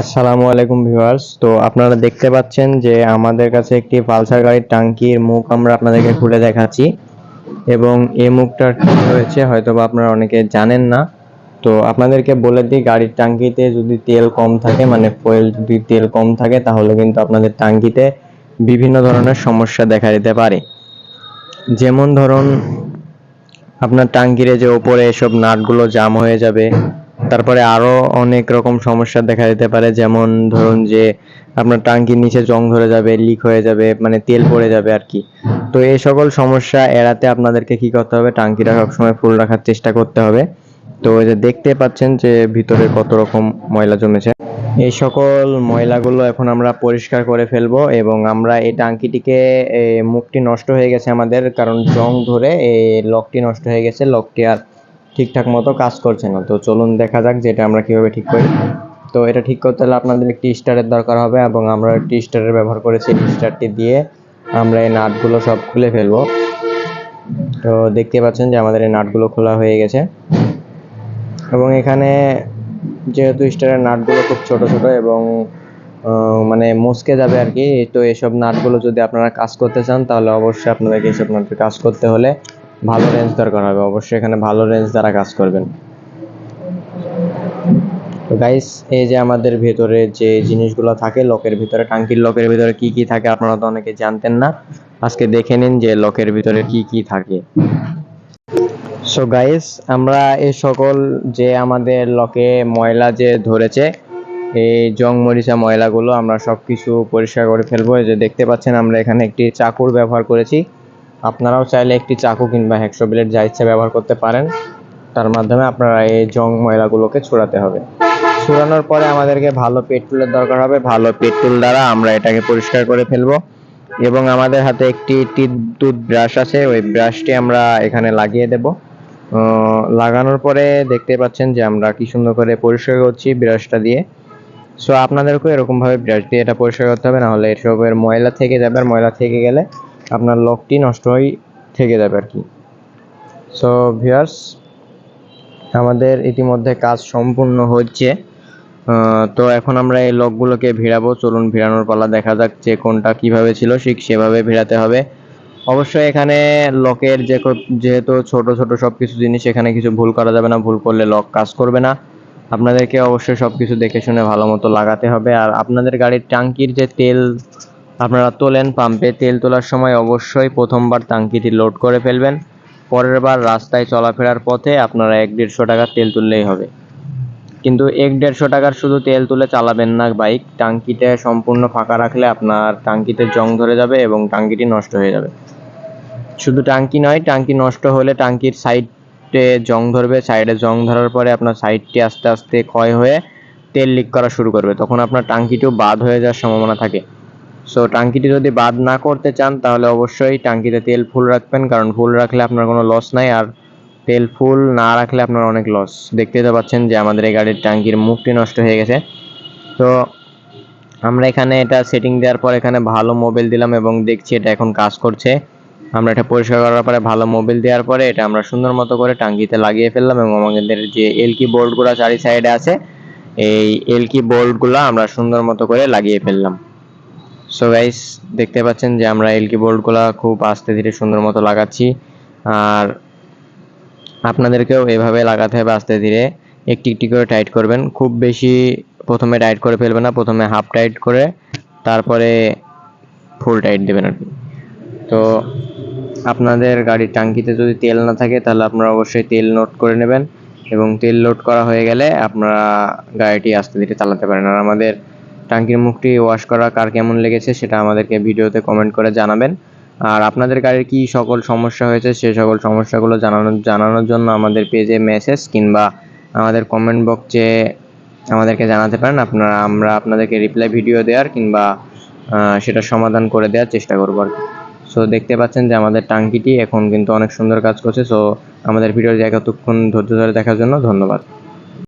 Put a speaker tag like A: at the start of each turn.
A: আসসালামু আলাইকুম ভিউয়ার্স। তো আপনারা দেখতে পাচ্ছেন যে আমাদের কাছে একটি পালসার গাড়ির টাঙ্কির মুখ আমরা আপনাদেরকে খুলে দেখাচ্ছি। এবং এই মুখটার কি হয়েছে হয়তো বা আপনারা অনেকে জানেন না। তো আপনাদেরকে বলে দিই গাড়ির টাঙ্কিতে যদি তেল কম থাকে মানে ফুয়েল যদি তেল কম থাকে তাহলে কিন্তু আপনাদের টাঙ্কিতে বিভিন্ন ধরনের সমস্যা দেখা দিতে পারে। যেমন ধরুন আপনার টাঙ্কির যে ওপরে এসব নাটগুলো জাম হয়ে যাবে তারপরে আরও অনেক রকম সমস্যা দেখা দিতে পারে, যেমন ধরুন যে আপনার টাঙ্কির নিচে জং ধরে যাবে লিক হয়ে যাবে মানে তেল পড়ে যাবে আর কি। তো এই সকল সমস্যা এড়াতে আপনাদেরকে কি করতে হবে? টাঙ্কিটা সবসময় ফুল রাখার চেষ্টা করতে হবে। তো যে দেখতে পাচ্ছেন যে ভিতরে কত রকম ময়লা জমেছে। এই সকল ময়লাগুলো এখন আমরা পরিষ্কার করে ফেলব এবং আমরা এই টাঙ্কিটিকে মুখটি নষ্ট হয়ে গেছে আমাদের, কারণ জং ধরে এই লকটি নষ্ট হয়ে গেছে লকটি আর ঠিকঠাক মতো কাজ করছে না। তো চলুন দেখা যাক যে এটা আমরা কীভাবে ঠিক করি। তো এটা ঠিক করতে হলে আপনাদের একটি স্টারের দরকার হবে এবং আমরা একটি স্টারের ব্যবহার করেছি স্টারটি দিয়ে আমরা এই নাটগুলো সব খুলে ফেলব। তো দেখতে পাচ্ছেন যে আমাদের এই নাটগুলো খোলা হয়ে গেছে। এবং এখানে যেহেতু স্টারের নাটগুলো খুব ছোট ছোট এবং মানে মুচকে যাবে আর কি, তো এসব নাটগুলো যদি আপনারা কাজ করতে চান, তাহলে অবশ্যই আপনাদেরকে এসব নাটের কাজ করতে হলে ভালো রেঞ্জ দরকার হবে, অবশ্যই এখানে ভালো রেঞ্জ দ্বারা কাজ করবেন। তো গাইস এই যে আমাদের ভেতরে যে জিনিসগুলো থাকে লকের ভিতরে, টাঙ্কির লকের ভিতরে কি কি থাকে আপনারা তো অনেকে জানতেন না। আজকে দেখে নিন যে লকের ভিতরে কি কি থাকে। সো গাইস আমরা এই সকল যে আমাদের লকে ময়লা যে ধরেছে, এই জং মরিচা ময়লাগুলো আমরা সব কিছু পরিষ্কার করে ফেলব। যে দেখতে পাচ্ছেন, আমরা এখানে একটি চাকুর ব্যবহার করেছি। আপনারাও চাইলে একটি চাকু কিংবা হ্যাকশো ব্লেড যা ইচ্ছা ব্যবহার করতে পারেন। তার মাধ্যমে আপনারা এই জং ময়লাগুলোকে ছড়াতে হবে। ছড়ানোর পরে আমাদেরকে ভালো পেট্রোলের দরকার হবে। ভালো পেট্রোল দ্বারা আমরা এটাকে পরিষ্কার করে ফেলব। এবং আমাদের হাতে একটি টিদ্যুৎ ব্রাশ আছে। ওই ব্রাশটি আমরা এখানে লাগিয়ে দেব। লাগানোর পরে দেখতে পাচ্ছেন যে আমরা কি সুন্দর করে পরিষ্কার করছি ব্রাশটা দিয়ে। সো আপনাদেরকেও এরকমভাবে ব্রাশ দিয়ে এটা পরিষ্কার করতে হবে। নাহলে এসবের ময়লা থেকে যাবে। আর ময়লা থেকে গেলে আপনার লকটি নষ্ট হয়ে থেকে যাবে আর কি। সো ভিউয়ার্স আমাদের ইতিমধ্যে কাজ সম্পূর্ণ হচ্ছে। তো এখন আমরা এই লকগুলোকে ভিড়াবো। চলুন ভিড়ানোর পালা দেখা যাক যে কোনটা কীভাবে ছিল, ঠিক সেভাবে ভিড়াতে হবে। অবশ্যই এখানে লকের যে যেহেতু ছোট ছোট সবকিছু জিনিস, এখানে কিছু ভুল করা যাবে না। ভুল করলে লক কাজ করবে না। আপনাদেরকে অবশ্যই সবকিছু দেখে শুনে ভালো মতো লাগাতে হবে। আর আপনাদের গাড়ির টাঙ্কির যে তেল আপনারা তোলেন, পাম্পে তেল তোলার সময় অবশ্যই প্রথমবার টাঙ্কিটি লোড করে ফেলবেন। পরের বার রাস্তায় চলাফেরার পথে আপনারা এক দেড়শো টাকার তেল তুললেই হবে। কিন্তু এক দেড়শো টাকার শুধু তেল তুলে চালাবেন না বাইক টাঙ্কিতে সম্পূর্ণ ফাঁকা রাখলে আপনার টাঙ্কিতে জং ধরে যাবে এবং টাঙ্কিটি নষ্ট হয়ে যাবে। শুধু টাঙ্কি নয়, টাঙ্কি নষ্ট হলে টাঙ্কির সাইডে জং ধরবে, সাইডে জং ধরার পরে আপনার সাইডটি আস্তে আস্তে ক্ষয় হয়ে তেল লিক করা শুরু করবে। তখন আপনার টাঙ্কিটিও বাদ হয়ে যাওয়ার সম্ভাবনা থাকে। সো টাঙ্কিটি যদি বাদ না করতে চান, তাহলে অবশ্যই টাঙ্কিতে তেল ফুল রাখবেন, কারণ ফুল রাখলে আপনার কোনো লস নাই, আর তেল ফুল না রাখলে আপনার অনেক লস দেখতেই তো পাচ্ছেন যে আমাদের এই গাড়ির টাঙ্কির মুখটি নষ্ট হয়ে গেছে। তো, আমরা এখানে এটা সেটিং দেওয়ার পর এখানে ভালো মোবিল দিলাম এবং দেখছি এটা এখন কাজ করছে। আমরা এটা পরিষ্কার করার পরে ভালো মোবিল দেওয়ার পরে এটা আমরা সুন্দর মতো করে টাঙ্কিতে লাগিয়ে ফেললাম এবং আমাদের যে এলকি বোর্ডগুলো চারি সাইডে আছে, এই এলকি বোল্টগুলো আমরা সুন্দর মতো করে লাগিয়ে ফেললাম। সো গাইস দেখতে পাচ্ছেন যে আমরা এলকি বোল্টগুলো খুব আস্তে ধীরে সুন্দর মতো লাগাচ্ছি। আর আপনাদেরকেও এভাবে লাগাতে হবে আস্তে ধীরে। একটি একটি করে টাইট করবেন। খুব বেশি প্রথমে টাইট করে ফেলবেন না, প্রথমে হাফ টাইট করে তারপরে ফুল টাইট দেবেন আর কি। তো আপনাদের গাড়ির টাঙ্কিতে যদি তেল না থাকে, তাহলে আপনারা অবশ্যই তেল নোট করে নেবেন। এবং তেল লোড করা হয়ে গেলে আপনারা গাড়িটি আস্তে ধীরে চালাতে পারেন। আর আমাদের টাঙ্কির মুখটি ওয়াশ করা, কার কেমন লেগেছে সেটা আমাদেরকে ভিডিওতে কমেন্ট করে জানাবেন। আর আপনাদের গাড়ির কি সকল সমস্যা হয়েছে সেই সকল সমস্যাগুলো জানানোর জানানোর জন্য আমাদের পেজে মেসেজ কিংবা আমাদের কমেন্ট বক্সে আমাদেরকে জানাতে পারেন। আপনারা, আমরা আপনাদেরকে রিপ্লাই ভিডিও দেওয়ার কিংবা সেটা সমাধান করে দেওয়ার চেষ্টা করব আর সো দেখতে পাচ্ছেন যে আমাদের টাঙ্কিটি এখন কিন্তু অনেক সুন্দর কাজ করছে। সো আমাদের ভিডিওটি এতক্ষণ ধৈর্য ধরে দেখার জন্য ধন্যবাদ।